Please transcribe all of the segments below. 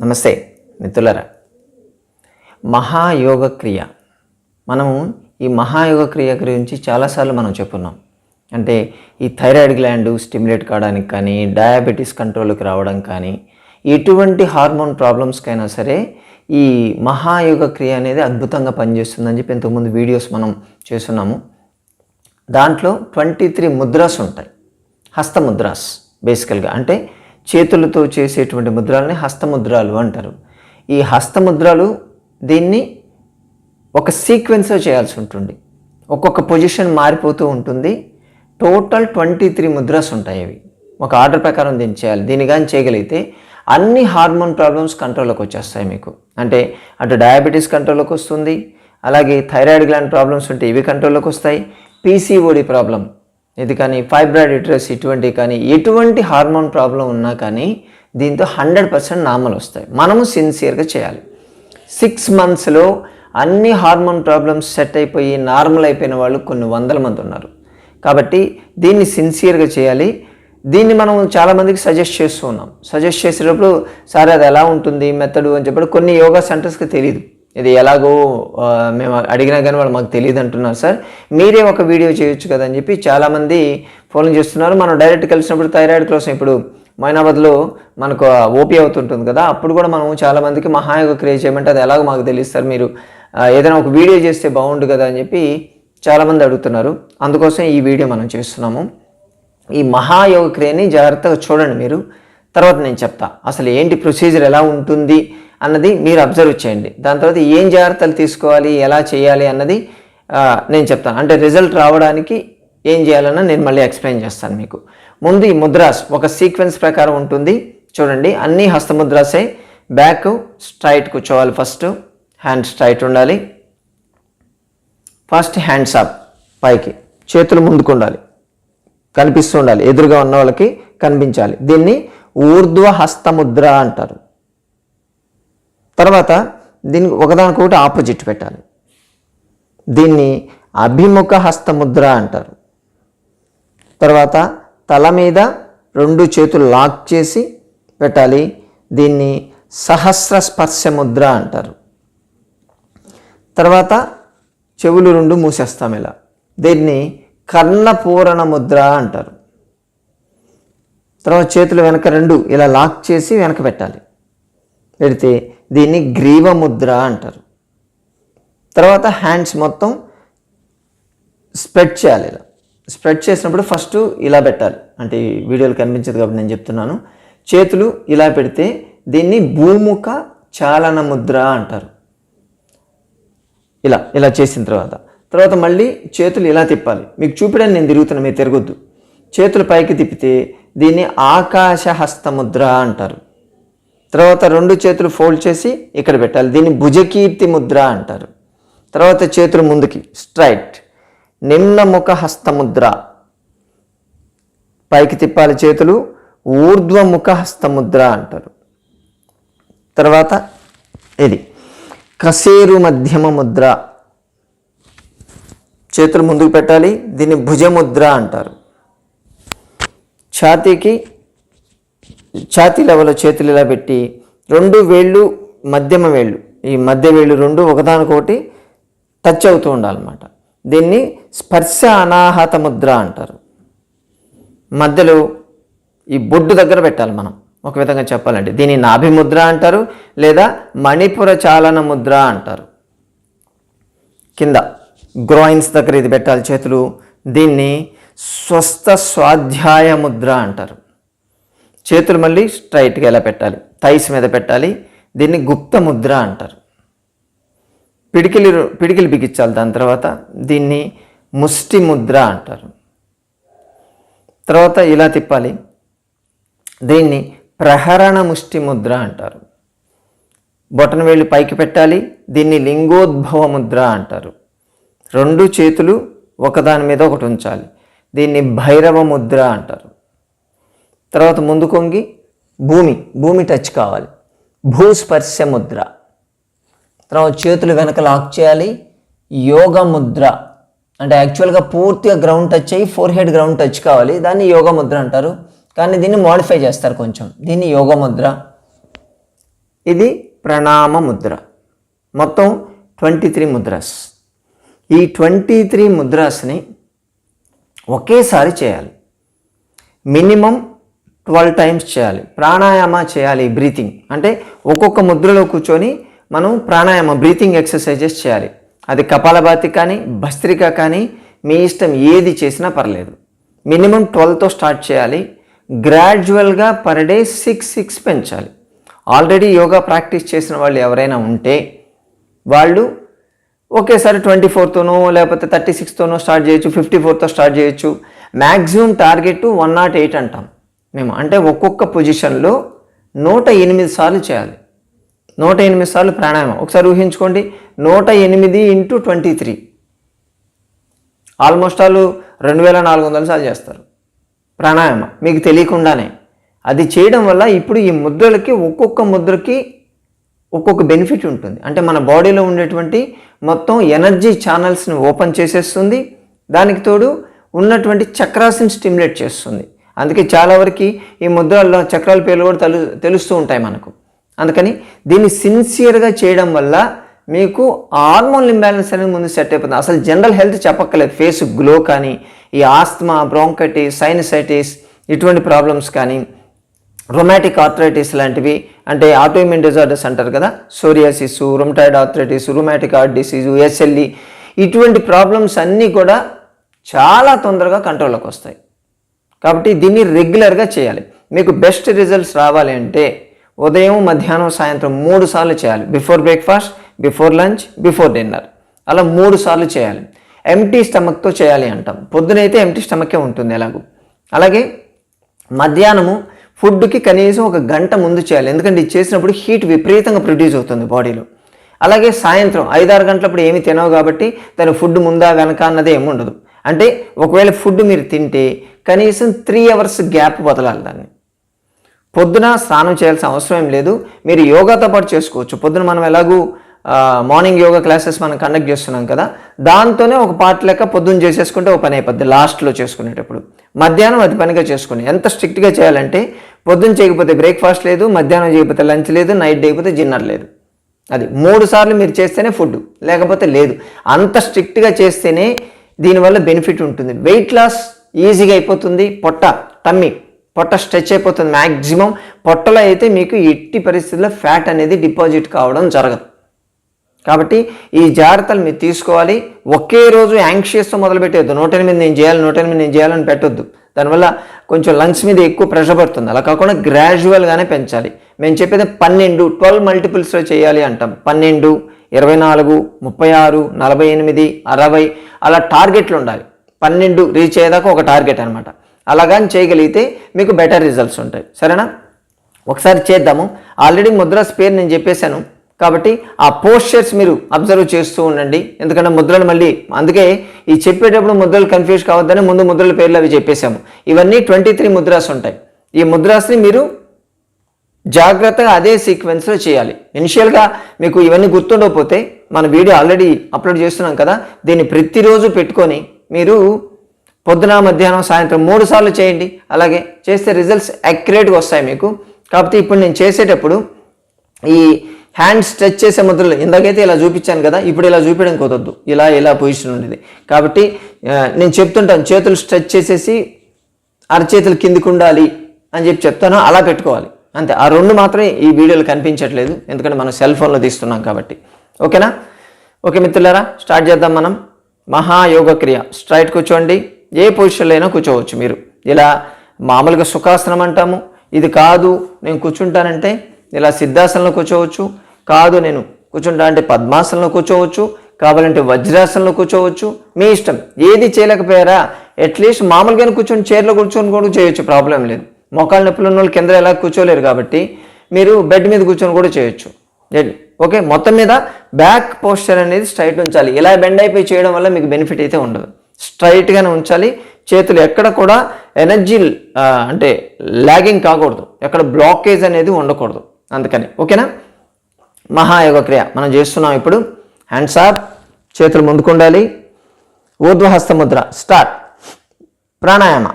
నమస్తే మిత్రులరా. మహాయోగ క్రియ మనము ఈ మహాయోగ క్రియ గురించి చాలాసార్లు మనం చెప్పున్నాం. అంటే ఈ థైరాయిడ్ గ్లాండ్ స్టిమ్యులేట్ కావడానికి కానీ డయాబెటీస్ కంట్రోల్కి రావడం కానీ ఎటువంటి హార్మోన్ ప్రాబ్లమ్స్కైనా సరే ఈ మహాయోగ క్రియ అనేది అద్భుతంగా పనిచేస్తుందని చెప్పి ఇంతకుముందు వీడియోస్ మనం చేస్తున్నాము. దాంట్లో ట్వంటీ త్రీ ముద్రాస్ ఉంటాయి. హస్తముద్రాస్ బేసికల్గా. అంటే చేతులతో చేసేటువంటి ముద్రల్ని హస్తముద్రాలు అంటారు. ఈ హస్తముద్రాలు దీన్ని ఒక సీక్వెన్స్లో చేయాల్సి ఉంటుంది. ఒక్కొక్క పొజిషన్ మారిపోతూ ఉంటుంది. టోటల్ ట్వంటీ త్రీ ముద్రాస్ ఉంటాయి అవి. ఒక ఆర్డర్ ప్రకారం దీన్ని చేయాలి. దీన్ని కానీ చేయగలిగితే అన్ని హార్మోన్ ప్రాబ్లమ్స్ కంట్రోల్లోకి వచ్చేస్తాయి మీకు. అంటే అటు డయాబెటీస్ కంట్రోల్లోకి వస్తుంది. అలాగే థైరాయిడ్ గ్లాండ్ ప్రాబ్లమ్స్ ఉంటే ఇవి కంట్రోల్లోకి వస్తాయి. పీసీఓడి ప్రాబ్లం ఇది కానీ ఫైబ్రాయిడ్ యూట్రస్ ఇటువంటి కానీ ఎటువంటి హార్మోన్ ప్రాబ్లం ఉన్నా కానీ దీంతో హండ్రెడ్ పర్సెంట్ నార్మల్ వస్తాయి. మనము సిన్సియర్గా చేయాలి. సిక్స్ మంత్స్లో అన్ని హార్మోన్ ప్రాబ్లమ్స్ సెట్ అయిపోయి నార్మల్ అయిపోయిన వాళ్ళు కొన్ని వందల మంది ఉన్నారు. కాబట్టి దీన్ని సిన్సియర్గా చేయాలి. దీన్ని మనం చాలామందికి సజెస్ట్ చేస్తూ ఉన్నాం. సజెస్ట్ చేసేటప్పుడు సార్ అది ఎలా ఉంటుంది? మెథడు? అని చెప్పి కొన్ని యోగా సెంటర్స్కి తెలియదు ఇది ఎలాగో మేము అడిగినా కానీ వాళ్ళు మాకు తెలియదు అంటున్నారు. సార్ మీరే ఒక వీడియో చేయొచ్చు కదా అని చెప్పి చాలామంది ఫోన్ చేస్తున్నారు. మనం డైరెక్ట్ కలిసినప్పుడు థైరాయిడ్ కోసం ఇప్పుడు మైనాబాద్లో మనకు ఓపీ అవుతుంటుంది కదా అప్పుడు కూడా మనం చాలామందికి మహాయోగ క్రియ చేయమంటే అది ఎలాగో మాకు తెలియదు సార్ మీరు. ఏదైనా ఒక వీడియో చేస్తే బాగుండు కదా అని చెప్పి చాలామంది అడుగుతున్నారు. అందుకోసం ఈ వీడియో మనం చేస్తున్నాము. ఈ మహాయోగ క్రియని జాగ్రత్తగా చూడండి మీరు. తర్వాత నేను చెప్తా. అసలు ఏంటి ప్రొసీజర్ ఎలా ఉంటుంది? అన్నది మీరు అబ్జర్వ్ చేయండి. దాని తర్వాత ఏం జాగ్రత్తలు తీసుకోవాలి ఎలా చేయాలి అన్నది నేను చెప్తాను. అంటే రిజల్ట్ రావడానికి ఏం చేయాలన్న నేను మళ్ళీ ఎక్స్ప్లెయిన్ చేస్తాను మీకు. ముందు ఈ ముద్రాస్ ఒక సీక్వెన్స్ ప్రకారం ఉంటుంది. చూడండి అన్ని హస్తముద్రాసే బ్యాక్ స్ట్రైట్ కూర్చోవాలి ఫస్ట్ హ్యాండ్ స్ట్రైట్ ఉండాలి. ఫస్ట్ హ్యాండ్స్ అప్ పైకి. చేతులు ముందుకు ఉండాలి. కనిపిస్తూ ఉండాలి. ఎదురుగా ఉన్న వాళ్ళకి కనిపించాలి. దీన్ని ఊర్ధ్వ హస్తముద్ర అంటారు. తర్వాత దీనికి ఒకదానికొకటి ఆపోజిట్ పెట్టాలి. దీన్ని అభిముఖ హస్తముద్ర అంటారు. తర్వాత తల మీద రెండు చేతులు లాక్ చేసి పెట్టాలి. దీన్ని సహస్ర స్పర్శ ముద్ర అంటారు. తర్వాత చెవులు రెండు మూసేస్తాం ఇలా. దీన్ని కర్ణపూరణ ముద్ర అంటారు. తర్వాత చేతులు వెనక రెండు ఇలా లాక్ చేసి వెనక పెట్టాలి. పెడితే దీన్ని గ్రీవ ముద్ర అంటారు. తర్వాత హ్యాండ్స్ మొత్తం స్ప్రెడ్ చేయాలి ఇలా. స్ప్రెడ్ చేసినప్పుడు ఫస్ట్ ఇలా పెట్టాలి. అంటే ఈ వీడియోలు కనిపించదు కాబట్టి నేను చెప్తున్నాను. చేతులు ఇలా పెడితే దీన్ని భూముఖ చాలన ముద్ర అంటారు. ఇలా ఇలా చేసిన తర్వాత. తర్వాత మళ్ళీ చేతులు ఇలా తిప్పాలి. మీకు చూపడానికి నేను తిరుగుతున్నా మీరు తిరగొద్దు. చేతులు పైకి తిప్పితే దీన్ని ఆకాశ హస్తముద్ర అంటారు. తర్వాత రెండు చేతులు ఫోల్డ్ చేసి ఇక్కడ పెట్టాలి. దీన్ని భుజకీర్తి ముద్ర అంటారు. తర్వాత చేతులు ముందుకి స్ట్రైట్ నిమ్నముఖ హస్తముద్ర. పైకి తిప్పాలి చేతులు ఊర్ధ్వముఖ హస్తముద్ర అంటారు. తర్వాత ఇది కసేరు మధ్యమ ముద్ర. చేతులు ముందుకు పెట్టాలి దీన్ని భుజముద్ర అంటారు. ఛాతీకి ఛాతీ లెవెల్లో చేతులు ఇలా పెట్టి రెండు వేళ్ళు మధ్యమ వేళ్ళు. ఈ మధ్య వేళ్ళు రెండు ఒకదానికొకటి టచ్ అవుతూ ఉండాలన్నమాట. దీన్ని స్పర్శ అనాహత ముద్ర అంటారు. మధ్యలో ఈ బొడ్డు దగ్గర పెట్టాలి మనం. ఒక విధంగా చెప్పాలంటే దీన్ని నాభి ముద్ర అంటారు లేదా మణిపుర చాలన ముద్ర అంటారు. కింద గ్రోయిన్స్ దగ్గర ఇది పెట్టాలి చేతులు. దీన్ని స్వస్థ స్వాధ్యాయ ముద్ర అంటారు. చేతులు మళ్ళీ స్ట్రైట్గా ఎలా పెట్టాలి? థైస్ మీద పెట్టాలి. దీన్ని గుప్త ముద్ర అంటారు. పిడికిలి పిడికిలి బిగించాలి దాని తర్వాత దీన్ని ముష్టి ముద్ర అంటారు. తర్వాత ఇలా తిప్పాలి. దీన్ని ప్రహరణ ముష్టి ముద్ర అంటారు. బొటన వేళ్ళు పైకి పెట్టాలి. దీన్ని లింగోద్భవ ముద్ర అంటారు. రెండు చేతులు ఒకదాని మీద ఒకటి ఉంచాలి. దీన్ని భైరవ ముద్ర అంటారు. తర్వాత ముందు కొంగి భూమి భూమి టచ్ కావాలి. భూస్పర్శ ముద్ర తర్వాత చేతులు వెనక లాక్ చేయాలి. యోగ ముద్ర అంటే యాక్చువల్గా పూర్తిగా గ్రౌండ్ టచ్ అయ్యి ఫోర్ హెడ్ గ్రౌండ్ టచ్ కావాలి. దాన్ని యోగ ముద్ర అంటారు. కానీ దీన్ని మోడిఫై చేస్తారు కొంచెం. దీన్ని యోగ ముద్ర ఇది ప్రణామ ముద్ర. మొత్తం ట్వంటీ త్రీ ముద్రాస్. ఈ ట్వంటీ త్రీ ముద్రాస్ని ఒకేసారి చేయాలి. మినిమం ట్వెల్వ్ టైమ్స్ చేయాలి. ప్రాణాయామ చేయాలి బ్రీతింగ్ అంటే ఒక్కొక్క ముద్రలో కూర్చొని మనం ప్రాణాయామ బ్రీతింగ్ ఎక్సర్సైజెస్ చేయాలి. అది కపాలభాతి కానీ భస్త్రిక కానీ మీ ఇష్టం ఏది చేసినా పర్లేదు. మినిమం ట్వెల్వ్తో స్టార్ట్ చేయాలి. గ్రాడ్యువల్గా పర్ డే సిక్స్ సిక్స్ పెంచాలి. ఆల్రెడీ యోగా ప్రాక్టీస్ చేసిన వాళ్ళు ఎవరైనా ఉంటే వాళ్ళు ఒకేసారి ట్వంటీ ఫోర్తోనో లేకపోతే థర్టీ సిక్స్తోనో స్టార్ట్ చేయొచ్చు ఫిఫ్టీ ఫోర్తో స్టార్ట్ చేయొచ్చు. Maximum target one nought eight అంటాం. మేము అంటే ఒక్కొక్క పొజిషన్లో నూట ఎనిమిది సార్లు చేయాలి. నూట ఎనిమిది సార్లు ప్రాణాయామం. ఒకసారి ఊహించుకోండి. నూట ఎనిమిది into twenty three. Almost all రెండు వేల నాలుగు వందల సార్లు చేస్తారు. ప్రాణాయామం. మీకు తెలియకుండానే. అది చేయడం వల్ల ఇప్పుడు ఈ ముద్రలకి ఒక్కొక్క ముద్రకి ఒక్కొక్క బెనిఫిట్ ఉంటుంది. అంటే మన బాడీలో ఉండేటువంటి మొత్తం ఎనర్జీ ఛానల్స్ని ఓపెన్ చేసేస్తుంది. దానికి తోడు ఉన్నటువంటి చక్రాస్ని స్టిమ్యులేట్ చేస్తుంది. అందుకే చాలా వరకు ఈ ముద్రల్లో చక్రాల పేర్లు కూడా తెలు తెలుస్తూ ఉంటాయి మనకు. అందుకని దీన్ని సిన్సియర్గా చేయడం వల్ల మీకు హార్మోన్ ఇంబ్యాలెన్స్ అనేది ముందు సెట్ అయిపోతుంది. అసలు జనరల్ హెల్త్ చెప్పక్కర్లేదు. ఫేస్ గ్లో కానీ ఈ ఆస్తమా బ్రోంకటిస్ సైనసైటిస్ ఇటువంటి ప్రాబ్లమ్స్ కానీ రొమాటిక్ ఆర్థరైటిస్ లాంటివి అంటే ఆటోఇమ్యూన్ డిజార్డర్స్ అంటారు కదా psoriasis rheumatoid arthritis rheumatic heart disease SLE ఇటువంటి ప్రాబ్లమ్స్ అన్నీ కూడా చాలా తొందరగా కంట్రోల్లోకి వస్తాయి. కాబట్టి దీన్ని రెగ్యులర్గా చేయాలి. మీకు బెస్ట్ రిజల్ట్స్ రావాలి అంటే ఉదయం మధ్యాహ్నం సాయంత్రం మూడు సార్లు చేయాలి. Before breakfast before lunch before dinner అలా మూడు సార్లు చేయాలి. ఎంటీ స్టమక్తో చేయాలి అంటాం. పొద్దునైతే ఎంటీ స్టమకే ఉంటుంది ఎలాగో? అలాగే మధ్యాహ్నము ఫుడ్కి కనీసం ఒక గంట ముందు చేయాలి. ఎందుకంటే ఇది చేసినప్పుడు హీట్ విపరీతంగా ప్రొడ్యూస్ అవుతుంది బాడీలో అలాగే సాయంత్రం ఐదారు గంటలప్పుడు ఏమి తినవు కాబట్టి దాని ఫుడ్ ముందా వెనక అన్నది ఏముండదు అంటే ఒకవేళ ఫుడ్ మీరు తింటే కనీసం త్రీ అవర్స్ గ్యాప్ వదలాలి దాన్ని. పొద్దున స్నానం చేయాల్సిన అవసరం ఏం లేదు. మీరు యోగాతో పాటు చేసుకోవచ్చు. పొద్దున మనం ఎలాగూ మార్నింగ్ యోగా క్లాసెస్ మనం కండక్ట్ చేస్తున్నాం కదా దాంతోనే ఒక పార్ట్ లెక్క పొద్దున్న చేసేసుకుంటే ఒక పని అయిపోద్ది లాస్ట్లో చేసుకునేటప్పుడు. మధ్యాహ్నం అది పనిగా చేసుకుని ఎంత స్ట్రిక్ట్గా చేయాలంటే పొద్దున్న చేయకపోతే బ్రేక్ఫాస్ట్ లేదు మధ్యాహ్నం చేయకపోతే లంచ్ లేదు నైట్ చేయకపోతే డిన్నర్ లేదు. అది మూడు సార్లు మీరు చేస్తేనే ఫుడ్ లేకపోతే లేదు. అంత స్ట్రిక్ట్గా చేస్తేనే దీనివల్ల బెనిఫిట్ ఉంటుంది. వెయిట్ లాస్ ఈజీగా అయిపోతుంది. పొట్ట టమ్మి పొట్ట స్ట్రెచ్ అయిపోతుంది మ్యాక్సిమం పొట్టలో అయితే మీకు ఎట్టి పరిస్థితుల్లో ఫ్యాట్ అనేది డిపాజిట్ కావడం జరగదు. కాబట్టి ఈ జాగ్రత్తలు మీరు తీసుకోవాలి. ఒకే రోజు యాంగ్షియస్తో మొదలుపెట్టేయద్దు. నూట ఎనిమిది నేను చేయాలి నూట ఎనిమిది నేను చేయాలని పెట్టొద్దు. దానివల్ల కొంచెం లంగ్స్ మీద ఎక్కువ ప్రెషర్ పడుతుంది. అలా కాకుండా గ్రాడ్యువల్గానే పెంచాలి. మేము చెప్పేది పన్నెండు ట్వెల్వ్ మల్టిపుల్స్లో చేయాలి అంటాం. పన్నెండు ఇరవై నాలుగు ముప్పై ఆరు నలభై ఎనిమిది అరవై అలా టార్గెట్లు ఉండాలి. పన్నెండు రీచ్ అయ్యేదాకా ఒక టార్గెట్ అనమాట అలాగని చేయగలిగితే మీకు బెటర్ రిజల్ట్స్ ఉంటాయి. సరేనా? ఒకసారి చేద్దాము. ఆల్రెడీ ముద్రాస్ పేరు నేను చెప్పేశాను. కాబట్టి ఆ పోస్చర్స్ మీరు అబ్జర్వ్ చేస్తూ ఉండండి. ఎందుకంటే ముద్రలు మళ్ళీ అందుకే ఈ చెప్పేటప్పుడు ముద్రలు కన్ఫ్యూజ్ కావద్దని ముందు ముద్రల పేర్లు అవి చెప్పేశాము. ఇవన్నీ ట్వంటీ త్రీ ముద్రాస్ ఉంటాయి. ఈ ముద్రాస్ని మీరు జాగ్రత్తగా అదే సీక్వెన్స్లో చేయాలి. ఇనిషియల్గా మీకు ఇవన్నీ గుర్తుండకపోతే మన వీడియో ఆల్రెడీ అప్లోడ్ చేస్తున్నాం కదా దీన్ని ప్రతిరోజు పెట్టుకొని మీరు పొద్దున మధ్యాహ్నం సాయంత్రం మూడు సార్లు చేయండి. అలాగే చేస్తే రిజల్ట్స్ యాక్యురేట్గా వస్తాయి మీకు. కాకపోతే ఇప్పుడు నేను చేసేటప్పుడు ఈ హ్యాండ్ స్ట్రెచ్ చేసే ముద్రలు ఇందాకైతే ఇలా చూపించాను కదా ఇప్పుడు ఇలా చూపించడం కుదరదు. ఇలా ఇలా పొజిషన్ ఉండేది. కాబట్టి నేను చెప్తుంటాను చేతులు స్ట్రెచ్ చేసేసి అరచేతులు కిందికి ఉండాలి అని చెప్పి చెప్తాను అలా పెట్టుకోవాలి. అంతే. ఆ రెండు మాత్రమే ఈ వీడియోలో కనిపించట్లేదు. ఎందుకంటే మనం సెల్ ఫోన్లో తీస్తున్నాం కాబట్టి. ఓకేనా? ఓకే మిత్రులారా స్టార్ట్ చేద్దాం మనం. మహాయోగ క్రియ స్ట్రైట్ కూర్చోండి. ఏ పొజిషన్లో అయినా కూర్చోవచ్చు మీరు. ఇలా మామూలుగా సుఖాసనం అంటాము. ఇది కాదు నేను కూర్చుంటానంటే ఇలా సిద్ధాసనంలో కూర్చోవచ్చు. కాదు నేను కూర్చుంటా అంటే పద్మాసనంలో కూర్చోవచ్చు. కావాలంటే వజ్రాసనంలో కూర్చోవచ్చు. మీ ఇష్టం. ఏది చేయలేకపోయారా? అట్లీస్ట్ మామూలుగానే కూర్చొని చైర్లో కూర్చొని కూడా చేయొచ్చు ప్రాబ్లం లేదు. మోకాళ్ళ నొప్పులు ఉన్న వాళ్ళు కింద ఎలా కూర్చోలేరు కాబట్టి మీరు బెడ్ మీద కూర్చొని కూడా చేయొచ్చు. ఓకే మొత్తం మీద బ్యాక్ పోస్చర్ అనేది స్ట్రైట్ ఉంచాలి. ఇలా బెండ్ అయిపోయి చేయడం వల్ల మీకు బెనిఫిట్ అయితే ఉండదు. స్ట్రైట్గానే ఉంచాలి. చేతులు ఎక్కడ కూడా ఎనర్జీ అంటే లాగింగ్ కాకూడదు. ఎక్కడ బ్లాకేజ్ అనేది ఉండకూడదు. అందుకని ఓకేనా? మహాయోగ క్రియ. మనం చేస్తున్నాం ఇప్పుడు. హ్యాండ్స్ అప్ చేతులు ముందుకుండాలి ఊర్ధ్వహస్త Mudra start pranayama.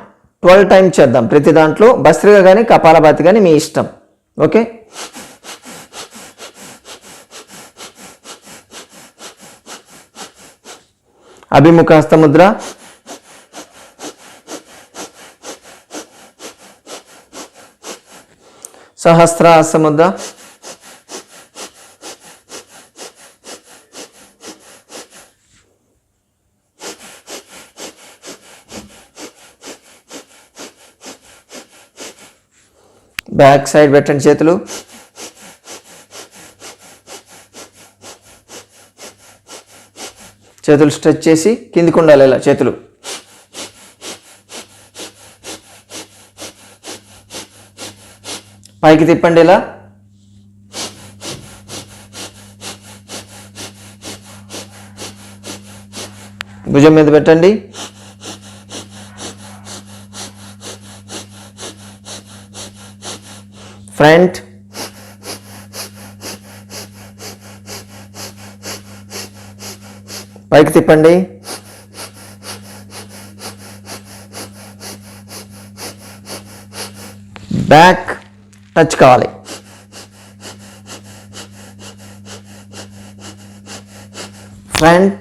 Twelve times చేద్దాం. ప్రతి దాంట్లో భస్త్రిగా కానీ కపాలభాతి కానీ మీ ఇష్టం. ఓకే? అభిముఖ హస్తముద్ర. సహస్ర హస్తముద్ర. బ్యాక్ సైడ్ పెట్టండి చేతులు. చేతులు స్ట్రెచ్ చేసి కిందికి ఉండాలి ఇలా చేతులు. పైకి తిప్పండి ఇలా. భుజం మీద పెట్టండి. ఫ్రంట్ పైకి తిప్పండి. బ్యాక్ టచ్ కావాలి. ఫ్రంట్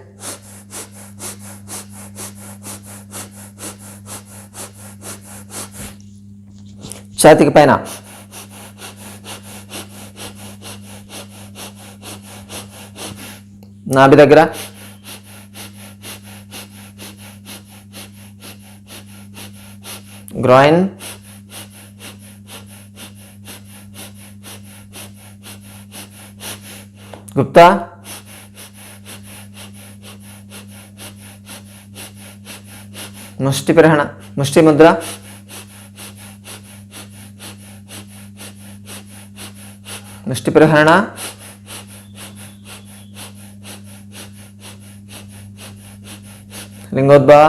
ఛాతికి పైన. నాభి దగ్గర. గ్రాయిన్ గుప్తా ముష్టి ప్రహణ ముష్టి ముద్ర ముష్టి ప్రహరణ లింగోద్భవ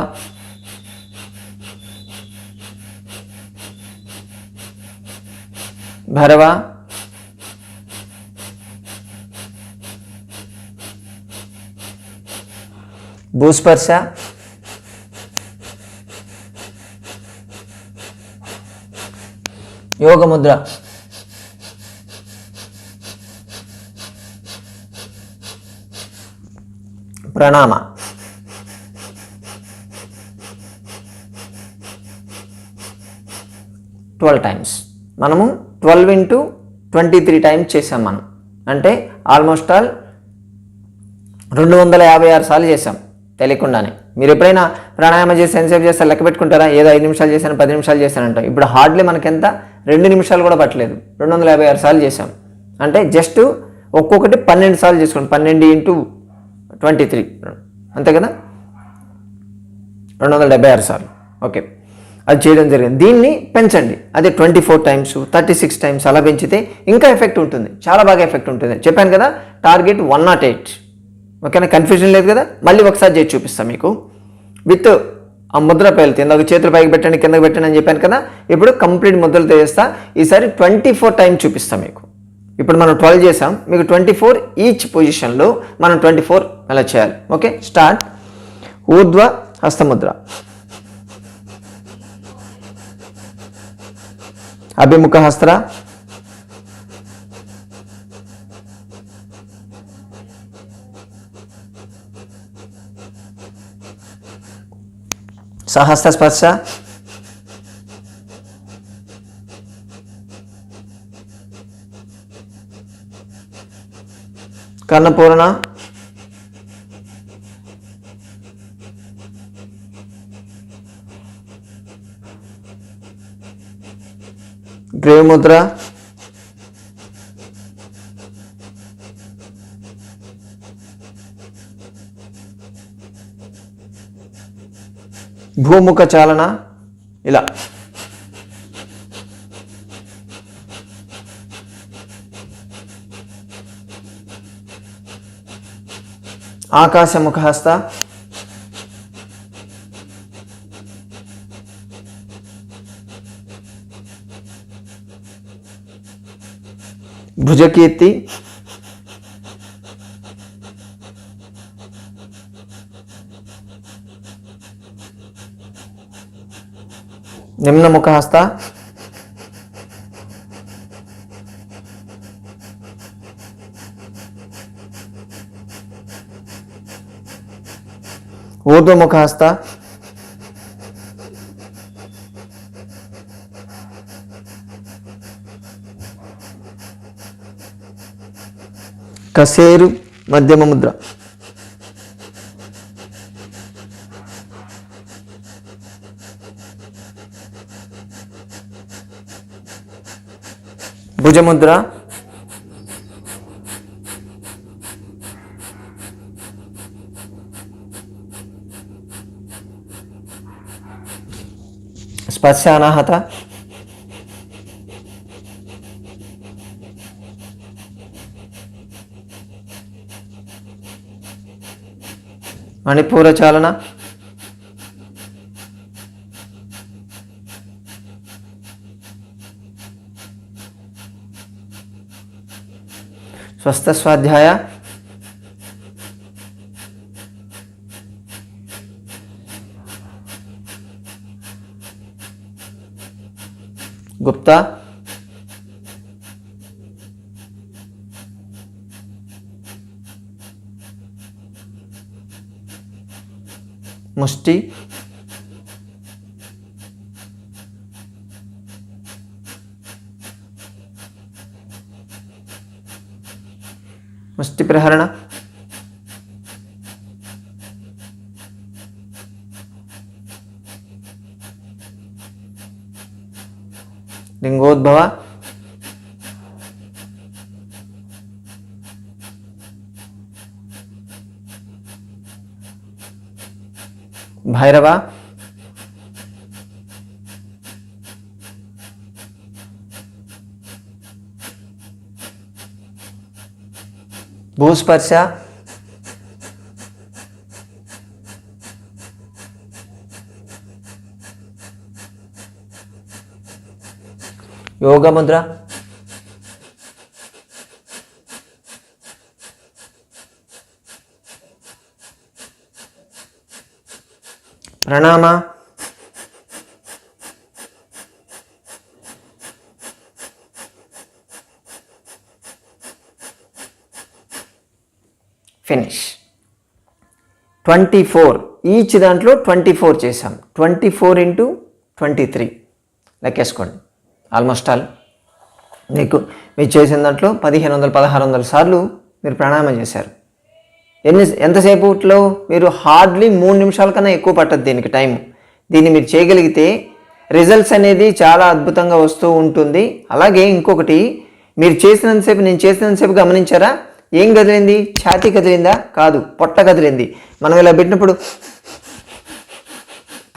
భరవ? భూస్పర్శ? యోగ ముద్ర ప్రణామ? Twelve times. మనము twelve into twenty three times చేసాం మనం. అంటే ఆల్మోస్ట్ ఆల్ రెండు వందల యాభై ఆరు సార్లు చేసాం తెలియకుండానే. మీరు ఎప్పుడైనా ప్రాణాయామం చేసి ఎంతసేపు చేస్తే లెక్క పెట్టుకుంటారా? ఏదో ఐదు నిమిషాలు చేశాను పది నిమిషాలు చేశానంట. ఇప్పుడు హార్డ్లీ మనకెంత? రెండు నిమిషాలు కూడా పట్టలేదు. రెండు వందల యాభై ఆరు సార్లు చేసాం అంటే జస్ట్ ఒక్కొక్కటి పన్నెండు సార్లు చేసుకోండి. పన్నెండు ఇంటూ ట్వంటీ త్రీ. అంతే కదా? రెండు వందల డెబ్బై ఆరు సార్లు. ఓకే. అది చేయడం జరిగింది. దీన్ని పెంచండి. అదే twenty four times thirty six times అలా పెంచితే ఇంకా ఎఫెక్ట్ ఉంటుంది. చాలా బాగా ఎఫెక్ట్ ఉంటుంది. చెప్పాను కదా టార్గెట్ వన్ నాట్ ఎయిట్ ఓకేనా? కన్ఫ్యూజన్ లేదు కదా? మళ్ళీ ఒకసారి చేసి చూపిస్తాను మీకు. విత్ ఆ ముద్ర పేలుతుంది ఇందాక చేతులు పైకి పెట్టండి కిందకి పెట్టండి అని చెప్పాను కదా? ఇప్పుడు కంప్లీట్ ముద్రలతో చేస్తా ఈసారి ట్వంటీ ఫోర్ టైం చూపిస్తాం మీకు. ఇప్పుడు మనం ట్వెల్వ్ చేసాం. మీకు ట్వంటీ ఫోర్ ఈచ్ పొజిషన్లో మనం ట్వంటీ ఫోర్ అలా చేయాలి? ఓకే? స్టార్ట్ ఊర్ధ్వ హస్తముద్ర. అభిముఖ హస్త్ర? సహస్ర స్పర్శ? కర్ణపూర్ణ? గ్రేవ్ ముద్ర. భూముఖ చాలన? ఇలా. ఆకాశముఖ హస్త భుజకీర్తి నిమ్నముఖ హస్త ఊర్ధ్వముఖాస్త కసేరు మధ్యమ ముద్ర. భుజముద్ర. స్పర్శానాహత. మణిపూర చాలన స్వస్థ స్వాధ్యాయ గుప్తా ముష్టి ముష్టి ప్రహరణ లింగోద్భవ భైరవ. భూస్పర్శ. యోగముద్ర. ప్రణామ. ఫినిష్ ట్వంటీ ఫోర్ ఈచ్ దాంట్లో ట్వంటీ ఫోర్ చేసాం twenty four into twenty three లెక్కేసుకోండి. Almost all మీకు మీరు చేసిన దాంట్లో పదిహేను వందల పదహారు వందల సార్లు మీరు ప్రాణాయామం చేశారు. ఎన్ని ఎంతసేపులో మీరు హార్డ్లీ మూడు నిమిషాల కన్నా ఎక్కువ పట్టదు దీనికి టైం దీన్ని మీరు చేయగలిగితే రిజల్ట్స్ అనేది చాలా అద్భుతంగా వస్తూ ఉంటుంది. అలాగే ఇంకొకటి మీరు చేసినంతసేపు నేను చేసినంతసేపు గమనించారా? ఏం కదిలింది? ఛాతీ కదిలిందా? కాదు పొట్ట కదిలింది. మనం ఇలా పెట్టినప్పుడు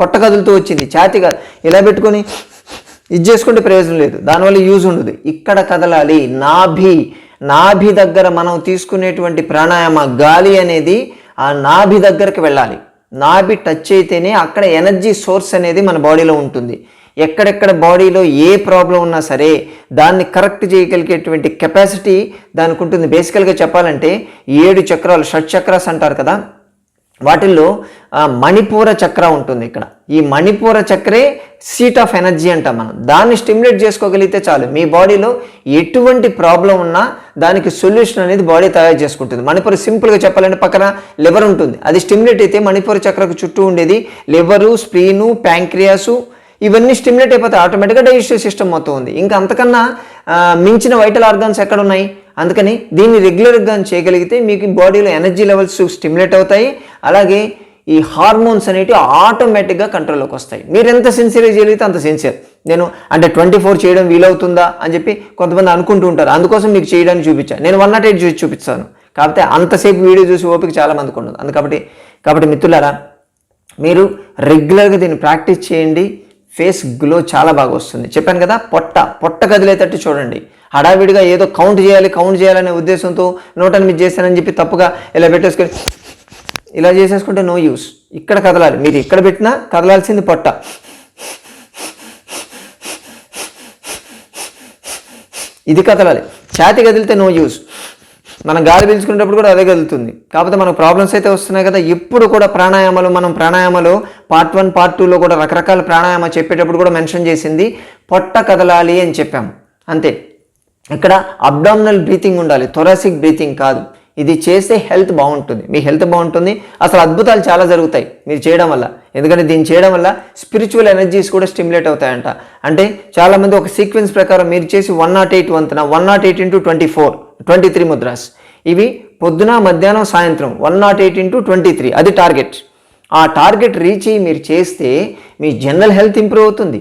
పొట్ట కదులుతూ వచ్చింది. ఛాతీ కాదు ఇలా పెట్టుకొని ఇది చేసుకుంటే ప్రయోజనం లేదు. దానివల్ల యూజ్ ఉండదు. ఇక్కడ కదలాలి. నాభి. నాభి దగ్గర మనం తీసుకునేటువంటి ప్రాణాయామ గాలి అనేది ఆ నాభి దగ్గరకు వెళ్ళాలి. నాభి టచ్ అయితేనే అక్కడ ఎనర్జీ సోర్స్ అనేది మన బాడీలో ఉంటుంది. ఎక్కడెక్కడ బాడీలో ఏ ప్రాబ్లం ఉన్నా సరే దాన్ని కరెక్ట్ చేయగలిగేటువంటి కెపాసిటీ దానికి ఉంటుంది. బేసికల్గా చెప్పాలంటే ఏడు చక్రాలు షట్ చక్రాస్ అంటారు కదా వాటిల్లో మణిపూర చక్ర ఉంటుంది ఇక్కడ. ఈ మణిపూర చక్రే సీట్ ఆఫ్ ఎనర్జీ అంటాం మనం. దాన్ని స్టిమ్యులేట్ చేసుకోగలిగితే చాలు. మీ బాడీలో ఎటువంటి ప్రాబ్లం ఉన్నా దానికి సొల్యూషన్ అనేది బాడీ తయారు చేసుకుంటుంది. మణిపూర సింపుల్గా చెప్పాలంటే పక్కన లివర్ ఉంటుంది. అది స్టిమ్యులేట్ అయితే మణిపూర చక్రకు చుట్టూ ఉండేది లివరు స్ప్రీను ప్యాంక్రియాసు ఇవన్నీ స్టిమ్యులేట్ అయిపోతే ఆటోమేటిక్గా డైజెస్టివ్ సిస్టమ్ మొత్తం ఉంది. ఇంకా అంతకన్నా మించిన వైటల్ ఆర్గాన్స్ ఎక్కడ ఉన్నాయి? అందుకని దీన్ని రెగ్యులర్గా చేయగలిగితే మీకు బాడీలో ఎనర్జీ లెవెల్స్ స్టిమ్యులేట్ అవుతాయి. అలాగే ఈ హార్మోన్స్ అనేవి ఆటోమేటిక్గా కంట్రోల్లోకి వస్తాయి. మీరు ఎంత సిన్సియర్గా చేయగలిగితే అంత సిన్సియర్. నేను అంటే ట్వంటీ ఫోర్ చేయడం వీలవుతుందా అని చెప్పి కొంతమంది అనుకుంటూ ఉంటారు. అందుకోసం మీకు చేయడానికి చూపించాను నేను వన్ నాట్ ఎయిట్ చూసి చూపిస్తాను. కాకపోతే అంతసేపు వీడియో చూసి ఓపిక చాలా మందికి ఉండదు. అందు కాబట్టి కాబట్టి మిత్రులారా మీరు రెగ్యులర్గా దీన్ని ప్రాక్టీస్ చేయండి. ఫేస్ గ్లో చాలా బాగా వస్తుంది. చెప్పాను కదా పొట్ట. పొట్ట కదిలేటట్టు చూడండి. హడావిడిగా ఏదో కౌంట్ చేయాలి కౌంట్ చేయాలనే ఉద్దేశంతో నోట్ ఎనిమిది చేశానని చెప్పి తప్పుగా ఇలా పెట్టేసుకొని ఇలా చేసేసుకుంటే నో యూస్ ఇక్కడ కదలాలి. మీరు ఇక్కడ పెట్టినా కదలాల్సింది పొట్ట. ఇది కదలాలి. ఛాతి కదిలితే నో యూస్ మనం గాలి పీల్చుకునేటప్పుడు కూడా అదే కదులుతుంది. కాకపోతే మనకు ప్రాబ్లమ్స్ అయితే వస్తున్నాయి కదా. ఎప్పుడు కూడా ప్రాణాయామాలు మనం ప్రాణాయామాలు పార్ట్ వన్ పార్ట్ టూలో కూడా రకరకాల ప్రాణాయామ చెప్పేటప్పుడు కూడా మెన్షన్ చేసింది పొట్ట కదలాలి అని చెప్పాము. అంతే. ఇక్కడ అబ్డామినల్ బ్రీతింగ్ ఉండాలి థొరాసిక్ బ్రీతింగ్ కాదు. ఇది చేస్తే హెల్త్ బాగుంటుంది. మీ హెల్త్ బాగుంటుంది. అసలు అద్భుతాలు చాలా జరుగుతాయి మీరు చేయడం వల్ల. ఎందుకంటే దీన్ని చేయడం వల్ల స్పిరిచువల్ ఎనర్జీస్ కూడా స్టిమ్యులేట్ అవుతాయంట. అంటే చాలామంది ఒక సీక్వెన్స్ ప్రకారం మీరు చేసి one not eight వంతున one nought eight into twenty four twenty three mudras ఇవి పొద్దున మధ్యాహ్నం సాయంత్రం one nought eight into twenty three అది టార్గెట్ ఆ టార్గెట్ రీచ్ అయ్యి మీరు చేస్తే మీ జనరల్ హెల్త్ ఇంప్రూవ్ అవుతుంది.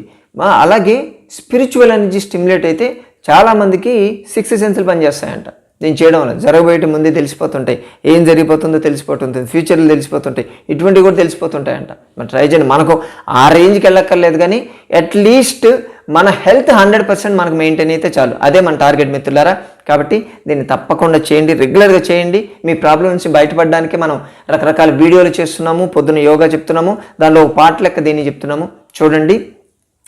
అలాగే స్పిరిచువల్ ఎనర్జీ స్టిమ్యులేట్ అయితే చాలామందికి సిక్స్ సెన్సులు పనిచేస్తాయంట దీన్ని చేయడం వల్ల జరగబోయే ముందే తెలిసిపోతుంటాయి. ఏం జరిగిపోతుందో తెలిసిపోతుంటుంది. ఫ్యూచర్లు తెలిసిపోతుంటాయి. ఇటువంటివి కూడా తెలిసిపోతుంటాయంట. మరి ట్రై చేయండి. మనకు ఆ రేంజ్కి వెళ్ళక్కర్లేదు కానీ అట్లీస్ట్ మన హెల్త్ హండ్రెడ్ పర్సెంట్ మనకు మెయింటైన్ అయితే చాలు. అదే మన టార్గెట్ మిత్రులారా. కాబట్టి దీన్ని తప్పకుండా చేయండి. రెగ్యులర్గా చేయండి. మీ ప్రాబ్లం నుంచి బయటపడడానికి మనం రకరకాల వీడియోలు చేస్తున్నాము. పొద్దున యోగా చెప్తున్నాము. దానిలో ఒక పార్ట్ లెక్క దీన్ని చెప్తున్నాము. చూడండి.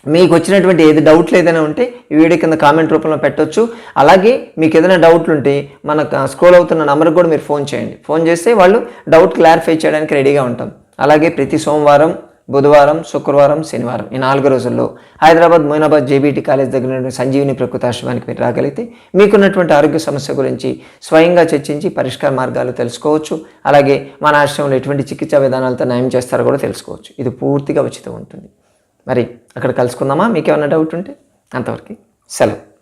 మీకు వచ్చినటువంటి ఏది డౌట్లు ఏదైనా ఉంటే ఈ వీడియో కింద కామెంట్ రూపంలో పెట్టొచ్చు. అలాగే మీకు ఏదైనా డౌట్లు ఉంటే మన స్క్రోల్ అవుతున్న నెంబర్కి కూడా మీరు ఫోన్ చేయండి. ఫోన్ చేస్తే వాళ్ళు డౌట్ క్లారిఫై చేయడానికి రెడీగా ఉంటాం. అలాగే ప్రతి సోమవారం బుధవారం శుక్రవారం శనివారం ఈ నాలుగు రోజుల్లో హైదరాబాద్ మొయినాబాద్ జేబీటీ కాలేజ్ దగ్గర ఉన్నటువంటి సంజీవిని ప్రకృతాశ్రమానికి మీరు రాగలిగితే మీకున్నటువంటి ఆరోగ్య సమస్య గురించి స్వయంగా చర్చించి పరిష్కార మార్గాలు తెలుసుకోవచ్చు. అలాగే మన ఆశ్రమంలో ఎటువంటి చికిత్సా విధానాలతో నయం చేస్తారో కూడా తెలుసుకోవచ్చు. ఇది పూర్తిగా ఉచితం ఉంటుంది. మరి అక్కడ కలుసుకుందామా? మీకేమైనా డౌట్ ఉంటే అంతవరకు సెలవు.